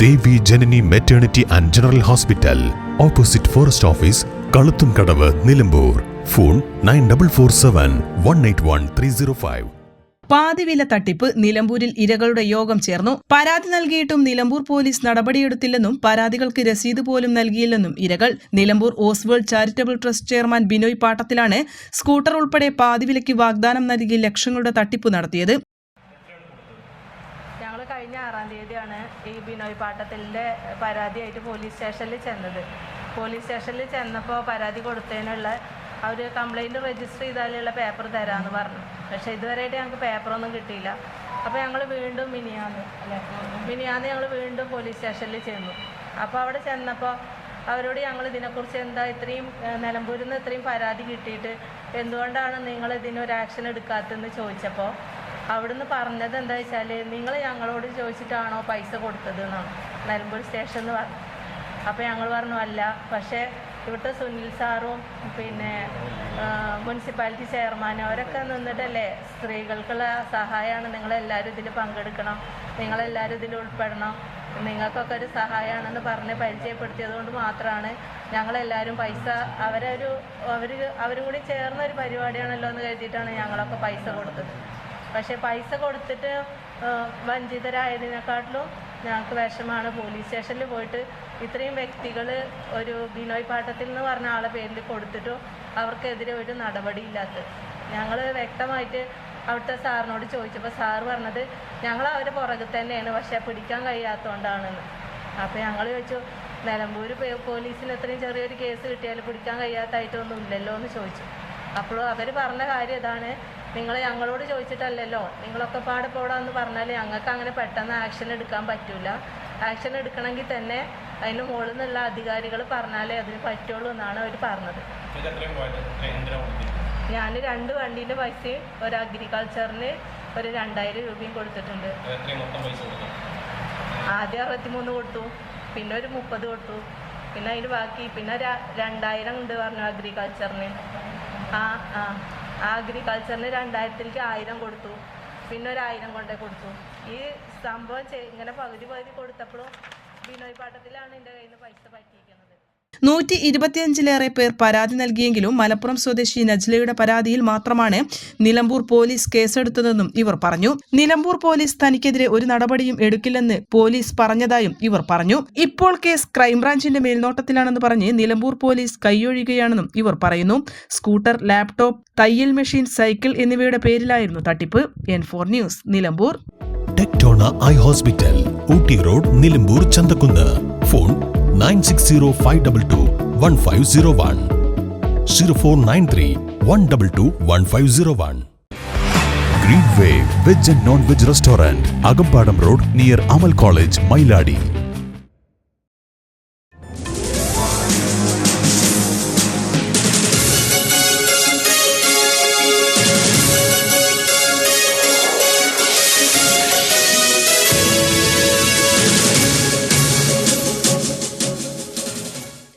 Devi Janani maternity and general hospital opposite forest office കളുത്തും Kadavu Nilambur. Phone nine double four seven one eight one three zero five പാതിവില തട്ടിപ്പ് നിലമ്പൂരിൽ ഇരകളുടെ യോഗം ചേർന്നു. പരാതി നൽകിയിട്ടും Nilambur police നടപടിയെടുത്തില്ലെന്നും പരാതികൾക്ക് രസീത് പോലും നൽകിയില്ലെന്നും ഇരകൾ. Nilambur Oswald charitable trust chairman Binoy പാട്ടത്തിലാണ് scooter ഉൾപ്പെടെ പാതിവിലയ്ക്ക് വാഗ്ദാനം നൽകി ലക്ഷങ്ങളുടെ തട്ടിപ്പ് നടത്തിയത്. കഴിഞ്ഞ ആറാം തീയതിയാണ് ഈ ബിനോയ് പാട്ടത്തിന്റെ പരാതിയായിട്ട് പോലീസ് സ്റ്റേഷനിൽ ചെന്നത്. പോലീസ് സ്റ്റേഷനിൽ ചെന്നപ്പോൾ പരാതി കൊടുത്തതിനുള്ള അവർ കംപ്ലൈന്റ് രജിസ്റ്റർ ചെയ്താലുള്ള പേപ്പർ തരാമെന്ന് പറഞ്ഞു. പക്ഷേ ഇതുവരെയായിട്ട് ഞങ്ങൾക്ക് പേപ്പറൊന്നും കിട്ടിയില്ല. അപ്പോൾ ഞങ്ങൾ വീണ്ടും മിനിയാന്ന് അല്ലേ? മിനിയാന്ന് ഞങ്ങൾ വീണ്ടും പോലീസ് സ്റ്റേഷനിൽ ചെന്നു. അപ്പോൾ അവിടെ ചെന്നപ്പോൾ അവരോട് ഞങ്ങൾ ഇതിനെക്കുറിച്ച് എന്താ ഇത്രയും നിലമ്പൂരിൽ നിന്ന് ഇത്രയും പരാതി കിട്ടിയിട്ട് എന്തുകൊണ്ടാണ് നിങ്ങൾ ഇതിനൊരു ആക്ഷൻ എടുക്കാത്തതെന്ന് ചോദിച്ചപ്പോൾ അവിടുന്ന് പറഞ്ഞത് എന്താ വെച്ചാൽ നിങ്ങൾ ഞങ്ങളോട് ചോദിച്ചിട്ടാണോ പൈസ കൊടുത്തത് എന്നാണ്. നിലമ്പൂർ സ്റ്റേഷൻ എന്ന് പറഞ്ഞു. അപ്പോൾ ഞങ്ങൾ പറഞ്ഞു അല്ല പക്ഷേ ഇവിടുത്തെ സുനിൽ സാറും പിന്നെ മുനിസിപ്പാലിറ്റി ചെയർമാനും അവരൊക്കെ നിന്നിട്ടല്ലേ സ്ത്രീകൾക്കുള്ള സഹായമാണ് നിങ്ങളെല്ലാവരും ഇതിൽ പങ്കെടുക്കണം. നിങ്ങളെല്ലാവരും ഇതിൽ ഉൾപ്പെടണം. നിങ്ങൾക്കൊക്കെ ഒരു സഹായമാണെന്ന് പറഞ്ഞ് പരിചയപ്പെടുത്തിയത് കൊണ്ട് മാത്രമാണ് ഞങ്ങളെല്ലാവരും പൈസ അവരൊരു അവർ അവരും കൂടി ചേർന്ന ഒരു പരിപാടിയാണല്ലോ എന്ന് കരുതിയിട്ടാണ് ഞങ്ങളൊക്കെ പൈസ കൊടുത്തത്. പക്ഷേ പൈസ കൊടുത്തിട്ട് വഞ്ചിതരായതിനെക്കാട്ടിലും ഞങ്ങൾക്ക് വിഷമാണ് പോലീസ് സ്റ്റേഷനിൽ പോയിട്ട് ഇത്രയും വ്യക്തികൾ ഒരു ബിനോയ് പാട്ടത്തിൽ എന്ന് പറഞ്ഞ ആളെ പേരിൽ കൊടുത്തിട്ടും അവർക്കെതിരെ ഒരു നടപടിയില്ലാത്തത്. ഞങ്ങൾ വ്യക്തമായിട്ട് അവിടുത്തെ സാറിനോട് ചോദിച്ചപ്പോൾ സാറ് പറഞ്ഞത് ഞങ്ങൾ അവരെ പുറകെ തന്നെയാണ് പക്ഷേ പിടിക്കാൻ കഴിയാത്തതുകൊണ്ടാണെന്ന് അപ്പോൾ ഞങ്ങൾ ചോദിച്ചു നിലമ്പൂർ പോലീസിന് ഇത്രയും ചെറിയൊരു കേസ് കിട്ടിയാൽ പിടിക്കാൻ കഴിയാത്തായിട്ടൊന്നും ഇല്ലല്ലോ എന്ന് ചോദിച്ചു. അപ്പോൾ അവർ പറഞ്ഞ കാര്യം ഇതാണ്. നിങ്ങൾ ഞങ്ങളോട് ചോദിച്ചിട്ടല്ലല്ലോ നിങ്ങളൊക്കെ പാടെ പോടാന്ന് പറഞ്ഞാൽ ഞങ്ങൾക്ക് അങ്ങനെ പെട്ടെന്ന് ആക്ഷൻ എടുക്കാൻ പറ്റൂല. ആക്ഷൻ എടുക്കണമെങ്കിൽ തന്നെ അതിന് മുകളിൽ നിന്നുള്ള അധികാരികൾ പറഞ്ഞാലേ അതിന് പറ്റുള്ളൂ എന്നാണ് അവർ പറഞ്ഞത്. ഞാൻ രണ്ട് വണ്ടീന്റെ പൈസയും ഒരു അഗ്രികൾച്ചറിന് ഒരു രണ്ടായിരം രൂപയും കൊടുത്തിട്ടുണ്ട്. ആദ്യം അറുപത്തിമൂന്ന് കൊടുത്തു പിന്നെ ഒരു മുപ്പത് കൊടുത്തു പിന്നെ അതിന് ബാക്കി പിന്നെ രണ്ടായിരം ഉണ്ട് പറഞ്ഞു അഗ്രികൾച്ചറിന് ആ ആ. ആ അഗ്രികൾച്ചറിന് രണ്ടായിരത്തിലേക്ക് ആയിരം കൊടുത്തു. പിന്നെ ഒരു ആയിരം കൊണ്ടേ കൊടുത്തു. ഈ സംഭവം ഇങ്ങനെ പകുതി പകുതി കൊടുത്തപ്പോഴും ബിനോയ് പാട്ടത്തിലാണ് എന്റെ കയ്യിൽ നിന്ന് പൈസ പറ്റിയിരിക്കുന്നത്. നൂറ്റി ഇരുപത്തിയഞ്ചിലേറെ പേർ പരാതി നൽകിയെങ്കിലും മലപ്പുറം സ്വദേശി നജ്ലയുടെ പരാതിയിൽ മാത്രമാണ് നിലമ്പൂർ പോലീസ് കേസെടുത്തതെന്നും ഇവർ പറഞ്ഞു. നിലമ്പൂർ പോലീസ് തനിക്കെതിരെ ഒരു നടപടിയും എടുക്കില്ലെന്ന് പോലീസ് പറഞ്ഞതായും ഇവർ പറഞ്ഞു. ഇപ്പോൾ കേസ് ക്രൈംബ്രാഞ്ചിന്റെ മേൽനോട്ടത്തിലാണെന്ന് പറഞ്ഞ് നിലമ്പൂർ പോലീസ് കൈയൊഴിയുകയാണെന്നും ഇവർ പറയുന്നു. സ്കൂട്ടർ ലാപ്ടോപ്പ് തയ്യൽ മെഷീൻ സൈക്കിൾ എന്നിവയുടെ പേരിലായിരുന്നു തട്ടിപ്പ്. N four news Nilambur. Tectona eye hospital Ooty road Nilambur Chanthakunnu. Phone nine six zero five double two one five zero one zero four nine three one double two one five zero one green way veg and non veg restaurant Akambadam road near Amal college Mailadi